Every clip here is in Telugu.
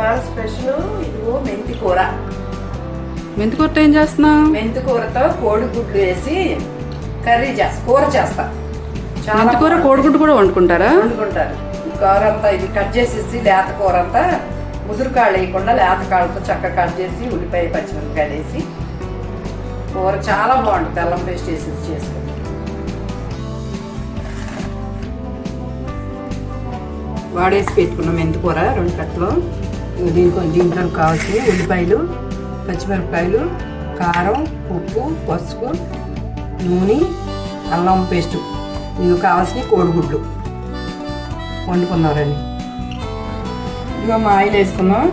ఇవాళ స్పెషల్ ఇదిగో మెంతి కూర. మెంతికొట్ట ఏం చేస్తున్నావు? మెంతి కూరతో కోడిగుడ్లు వేసి కర్రీ చేస్తా కూర చేస్తా. చాలా మెంతికూర బాగుంటుంది. కోడిగుడ్డు కూడా వండుకుంటారా? వండుకుంటారు. కూర అంతా ఇది కట్ చేసేసి లేత కూర అంతా ముదురు కాళ్ళు వేయకుండా లేత కాళ్ళతో చక్కగా కట్ చేసి ఉల్లిపాయ పచ్చిమిరపకాయలు వేసి కూర చాలా బాగుంటుంది. అల్లం పేస్ట్ వేసేసి చేసుకుంటాం. వాడేసి పెట్టుకున్నాం మెంతికూర రెండు కట్టలు దీనికి దీంట్లో కావాల్సిన ఉల్లిపాయలు పచ్చిమిరపకాయలు కారం ఉప్పు పసుపు నూనె అల్లం పేస్టు. ఇది కావాల్సిన కోడిగుడ్లు. వండుకుందాం రండి. ఇదిగో మా ఆయిల్ వేసుకుందాం.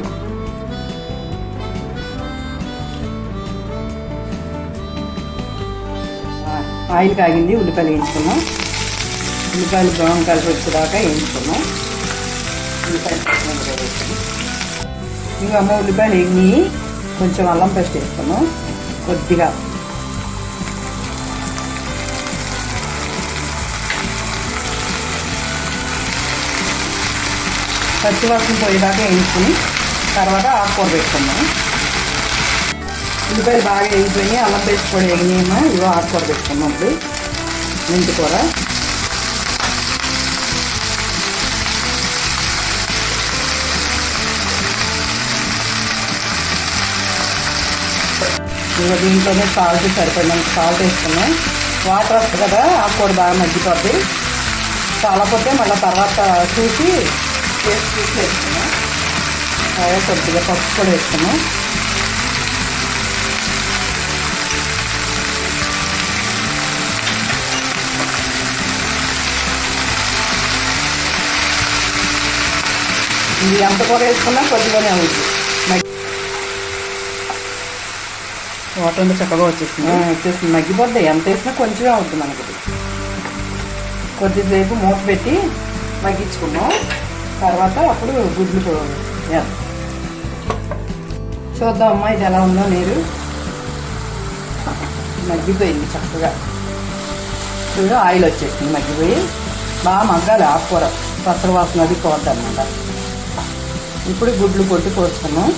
ఆయిల్ కాగింది ఉల్లిపాయలు వేయించుకున్నాం ఉల్లిపాయలు బ్రౌన్ కలర్ వచ్చేదాకా వేయించుకున్నాం ఉల్లిపాయలు వేసుకున్నాం ఇంకా అమ్మ ఉల్లిపాయలు వేగి కొంచెం అల్లం పేస్ట్ వేస్తాము కొద్దిగా. పచ్చివాసన పోయేదాకా వేయించుకుని తర్వాత ఆకుకూర పెట్టుకున్నాం ఉల్లిపాయలు బాగా వేగిపోయినాయి. అల్లం పేస్ట్ కూడా వేగినాయమ్మా ఇవో ఆకుకూర పెట్టుకున్నాం ఇప్పుడు. మెంతి ఇక దీంట్లోనే సాల్ట్ సరిపడినంత సాల్ట్ వేసుకున్నాం. వాటర్ వస్తుంది కదా ఆకుకూర బాగా మగ్గిపోద్ది. చాలపోతే మళ్ళీ తర్వాత చూసి టేస్ట్ చూసి వేసుకున్నాం. అదే కొద్దిగా పప్పు కూడా వేసుకున్నాం. ఇది ఎంత కూర వేసుకున్నా కొద్దిగానే అవుతుంది వాటర్ చక్కగా వచ్చేసింది. వచ్చేసింది. వచ్చేస్తుంది మగ్గిపోద్ది. ఎంత వేసినా కొంచెమే అవుతుంది మనకి. కొద్దిసేపు మూత పెట్టి మగ్గించుకున్నాం తర్వాత అప్పుడు గుడ్లు చూద్దాం అమ్మా ఇది ఎలా ఉందో నీరు. మగ్గిపోయింది చక్కగా. చూడు ఆయిల్ వచ్చేసింది మగ్గిపోయి. బాగా మగ్గాలి ఆకుకూర. పచ్చడి వాసన అది పోద్ది అనమాట ఇప్పుడు గుడ్లు కొట్టి కోసుకున్నాం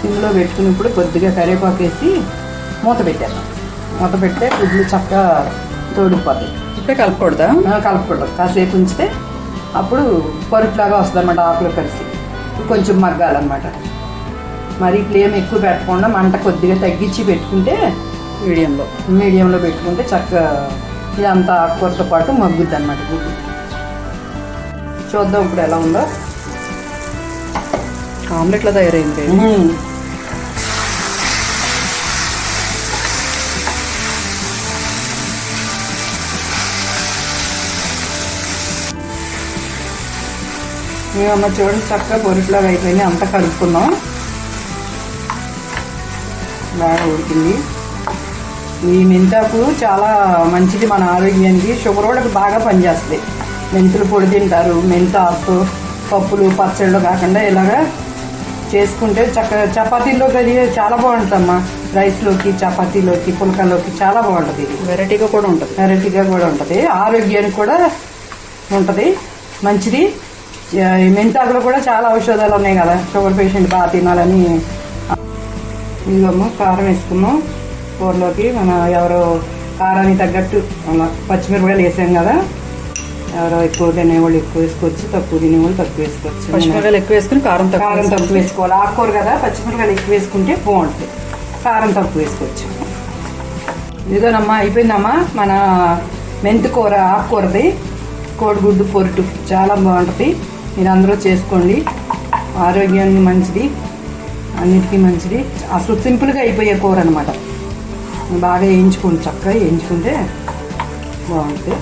సిమ్లో పెట్టుకున్నప్పుడు కొద్దిగా కరివేపాకు వేసి మూత పెట్టాను మూత పెడితే గుడ్లు చక్కగా తోడిపోతాయి ఇప్పుడే కలపకూడదా? కలపకూడదు. కాసేపు ఉంచితే అప్పుడు పరుట్లాగా వస్తుంది అనమాట ఆకులు కలిసి. కొంచెం మగ్గాలన్నమాట. మరి ఫ్లేమ్ ఎక్కువ పెట్టకుండా మంట కొద్దిగా తగ్గించి పెట్టుకుంటే మీడియంలో. మీడియంలో పెట్టుకుంటే చక్కగా ఇదంతా ఆకుకూరతో పాటు మగ్గుద్ది అనమాట గుడ్డు చూద్దాం ఇప్పుడు ఎలా ఉందో. ఆమ్లెట్లా తయారైంది. మ్మ్. మేమమ్మ చూడండి చక్కగా పొరిట్లాగా అయిపోయింది. అంతా కలుపుకున్నాం బాగా ఉడికింది. ఈ మెంతాకు చాలా మంచిది మన ఆరోగ్యానికి. షుగర్ కూడా బాగా పనిచేస్తుంది. మెంతులు పొడి తింటారు మెంతాకు పప్పులు పచ్చళ్ళు కాకుండా ఇలాగా చేసుకుంటే చక్కగా చపాతీలోకి అది చాలా బాగుంటుందమ్మా. రైస్లోకి చపాతీలోకి పుల్కలోకి చాలా బాగుంటుంది ఇది. వెరైటీగా కూడా ఉంటుంది. వెరైటీగా కూడా ఉంటుంది. ఆరోగ్యానికి కూడా ఉంటుంది. మంచిది. మెంతాకులో కూడా చాలా ఔషధాలు ఉన్నాయి కదా. షుగర్ పేషెంట్ బాగా తినాలని. ఇదిగమ్మ కారం వేసుకున్నాం కూరలోకి మన ఎవరో కారానికి తగ్గట్టు పచ్చిమిరపకాయలు వేసాం కదా. ఎవరో ఎక్కువ తినేవాళ్ళు ఎక్కువ వేసుకోవచ్చు తక్కువ తినేవాళ్ళు తక్కువ వేసుకోవచ్చు. పచ్చిమిరకాయలు ఎక్కువ వేసుకుని కారం కారం తక్కువ వేసుకోవాలి. ఆకుకూర కదా పచ్చిమిరపకాయలు ఎక్కువ వేసుకుంటే బాగుంటుంది. కారం తక్కువ వేసుకోవచ్చు. ఇదిగోనమ్మా అయిపోయిందమ్మా మన మెంతి కూర ఆకుకూరది. కోడిగుడ్డు పొరుటు చాలా బాగుంటుంది. మీరు అందరూ చేసుకోండి. ఆరోగ్యానికి మంచిది అన్నిటికీ మంచిది. అసలు సింపుల్గా అయిపోయే కూర అనమాట బాగా వేయించుకోండి చక్కగా వేయించుకుంటే బాగుంటుంది.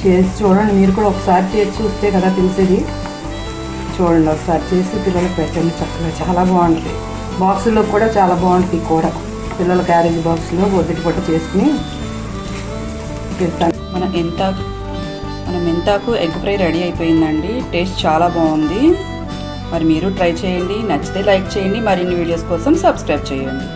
చేసి చూడండి మీరు కూడా ఒకసారి చేసి చూస్తే కదా తెలిసేది. చూడండి ఒకసారి చేసి పిల్లలకు పెట్టండి చక్కగా చాలా బాగుంటుంది. బాక్సుల్లో కూడా చాలా బాగుంటుంది ఈ కూర. పిల్లల క్యారేజ్ బాక్స్లో ఒత్తిడి పొట్ట చేసుకుని పెడతాను మనం ఎంత మన మెంతాకు ఎగ్ ఫ్రై రెడీ అయిపోయిందండి. టేస్ట్ చాలా బాగుంది. మరి మీరు ట్రై చేయండి. నచ్చితే లైక్ చేయండి. మరిన్ని వీడియోస్ కోసం సబ్స్క్రైబ్ చేయండి.